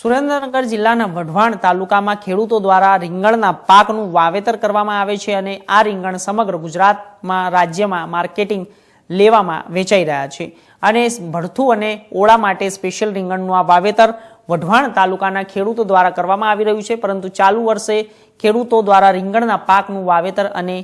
સુરેન્દ્રનગર જિલ્લાના વઢવાણ તાલુકામાં ખેડૂતો દ્વારા રીંગણના પાકનું વાવેતર કરવામાં આવે છે અને આ રીંગણ સમગ્ર ગુજરાતમાં રાજ્યમાં માર્કેટિંગ લેવામાં વેચાઈ રહ્યા છે. અને ભડથું અને ઓળા માટે સ્પેશિયલ રીંગણનું આ વાવેતર વઢવાણ તાલુકાના ખેડૂતો દ્વારા કરવામાં આવી રહ્યું છે, પરંતુ ચાલુ વર્ષે ખેડૂતો દ્વારા રીંગણના પાકનું વાવેતર અને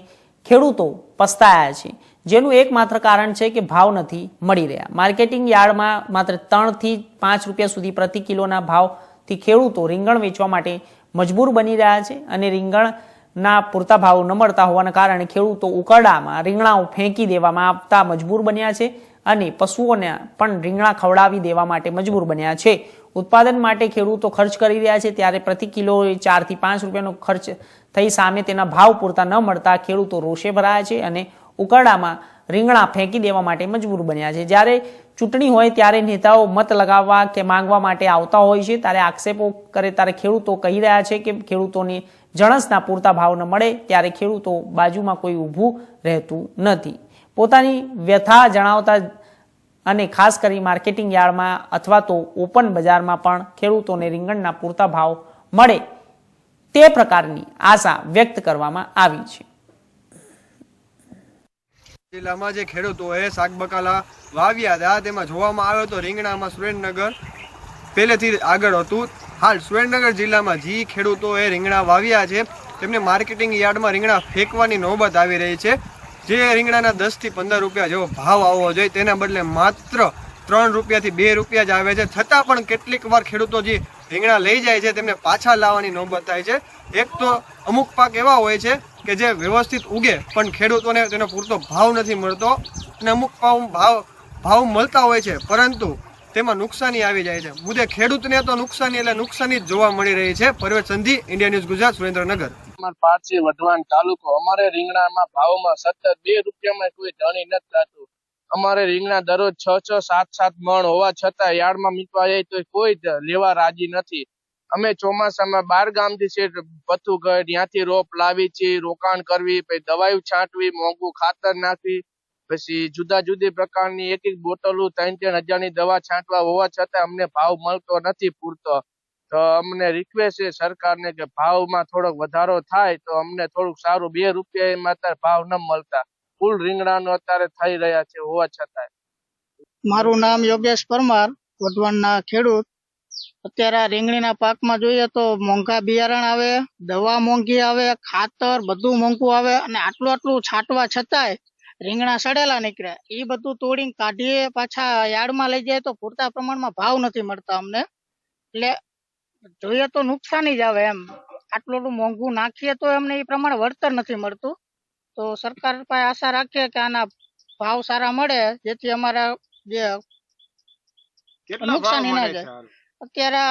ખેડૂતો પસ્તાયા છે. જેનું એકમાત્ર કારણ છે કે ભાવ નથી, મળી રહ્યા. માર્કેટિંગ યાર્ડમાં માત્ર ત્રણથી પાંચ રૂપિયા સુધી પ્રતિ કિલોના ભાવથી ખેડૂતો રીંગણ વેચવા માટે મજબૂર બની રહ્યા છે અને રીંગણના પૂરતા ભાવ ન મળતા હોવાના કારણે ખેડૂતો ઉકરડામાં રીંગણાઓ ફેંકી દેવામાં આવતા મજબૂર બન્યા છે અને પશુઓને પણ રીંગણા ખવડાવી દેવા માટે મજબૂર બન્યા છે. ઉત્પાદન માટે ખેડૂતો ખર્ચ કરી રહ્યા છે ત્યારે પ્રતિ કિલો ચારથી પાંચ રૂપિયાનો ખર્ચ થઈ સામે તેના ભાવ પૂરતા ન મળતા ખેડૂતો રોષે ભરાયા છે અને ઉકરડામાં રીંગણા ફેંકી દેવા માટે મજબૂર બન્યા છે. જ્યારે ચૂંટણી હોય ત્યારે નેતાઓ મત લગાવવા કે માંગવા માટે આવતા હોય છે, ત્યારે આક્ષેપો કરે ત્યારે ખેડૂતો કહી રહ્યા છે કે ખેડૂતોને જણસના પૂરતા ભાવ ન મળે, ત્યારે ખેડૂતો બાજુમાં કોઈ ઊભું રહેતું નથી. પોતાની વ્યથા જણાવતા અને ખાસ કરી માર્કેટિંગ યાર્ડમાં અથવા તો ઓપન બજારમાં પણ ખેડૂતોને રીંગણના પૂરતા ભાવ મળે તે પ્રકારની આશા વ્યક્ત કરવામાં આવી છે. જિલ્લામાં જે ખેડૂતોએ શાકબકાલા વાવ્યા હતા, તેમાં જોવામાં આવ્યો તો રીંગણામાં સુરેન્દ્રનગર પહેલેથી આગળ હતું. હાલ સુરેન્દ્રનગર જિલ્લામાં જે ખેડૂતોએ રીંગણા વાવ્યા છે, તેમને માર્કેટિંગ યાર્ડમાં રીંગણા ફેંકવાની નોબત આવી રહી છે. જે રીંગણાના દસથી પંદર રૂપિયા જેવો ભાવ આવવો જોઈએ, તેના બદલે માત્ર ત્રણ રૂપિયાથી બે રૂપિયા જ આવે છે. છતાં પણ કેટલીક વાર ખેડૂતો જે રીંગણા લઈ જાય છે, તેમને પાછા લાવવાની નોબત થાય છે. એક તો અમુક પાક એવા હોય છે કે જે વ્યવસ્થિત ઉગે, પણ ખેડૂતોને તેનો પૂરતો ભાવ નથી મળતો અને અમુક ભાવ ભાવ મળતા હોય છે, પરંતુ તેમાં નુકસાની આવી જાય છે. મુદ્દે ખેડૂતને તો નુકસાની એટલે નુકસાની જ જોવા મળી રહી છે. પરવેશ સંધિ ઇન્ડિયા ન્યૂઝ ગુજરાત, સુરેન્દ્રનગર. પાછી વઢવાણ તાલુકો, અમારે રીંગણામાં ભાવમાં સતત બે રૂપિયામાં કોઈ ધણી નથી થતું. અમારે રીંગણા દરરોજ છ છ, સાત સાત મણ હોવા છતાં યાર્ડમાં મીકવા જાય તો કોઈ લેવા રાજી નથી. અમે ચોમાસામાં બાર ગામથી શેઠ પથુગઢ, ત્યાંથી રોપ લાવી છે, રોકાણ કરવી, પછી દવાઈ છાંટવી, મોંઘું ખાતર નાખવી, પછી જુદા જુદી પ્રકારની એક એક બોટલો ત્રણ ત્રણ હજારની દવા છાંટવા હોવા છતાં અમને ભાવ મળતો નથી પૂરતો. તો અમને રિક્વેસ્ટ છે સરકારને કે ભાવમાં થોડોક વધારો થાય તો અમને થોડુંક સારું બે રૂપિયા એમાં અત્યારે ભાવ ન મળતા. ફૂલ રીંગણાનો અત્યારે થઈ રહ્યા છે હોવા છતાં મારું નામ યોગેશ પરમાર, વઢવાણના ખેડૂત. અત્યારે આ રીંગણીના પાકમાં જોઈએ તો મોંઘા બિયારણ આવે દવા મોંઘી આવે ખાતર બધું મોંઘું આવે અને આટલું આટલું છાંટવા છતાંય રીંગણા સડેલા નીકળ્યા. એ બધું તોડીને કાઢીએ પાછા યાર્ડમાં લઈ જાય તો પૂરતા પ્રમાણમાં ભાવ નથી મળતા અમને. એટલે જોઈએ તો નુકસાની જ આવે એમ. આટલું આટલું મોંઘું નાખીએ તો એમને એ પ્રમાણે વળતર નથી મળતું. તો સરકાર પાસે આશા રાખીએ કે આના ભાવ સારા મળે જેથી અમારા જે નુકસાની ના જાય અત્યારે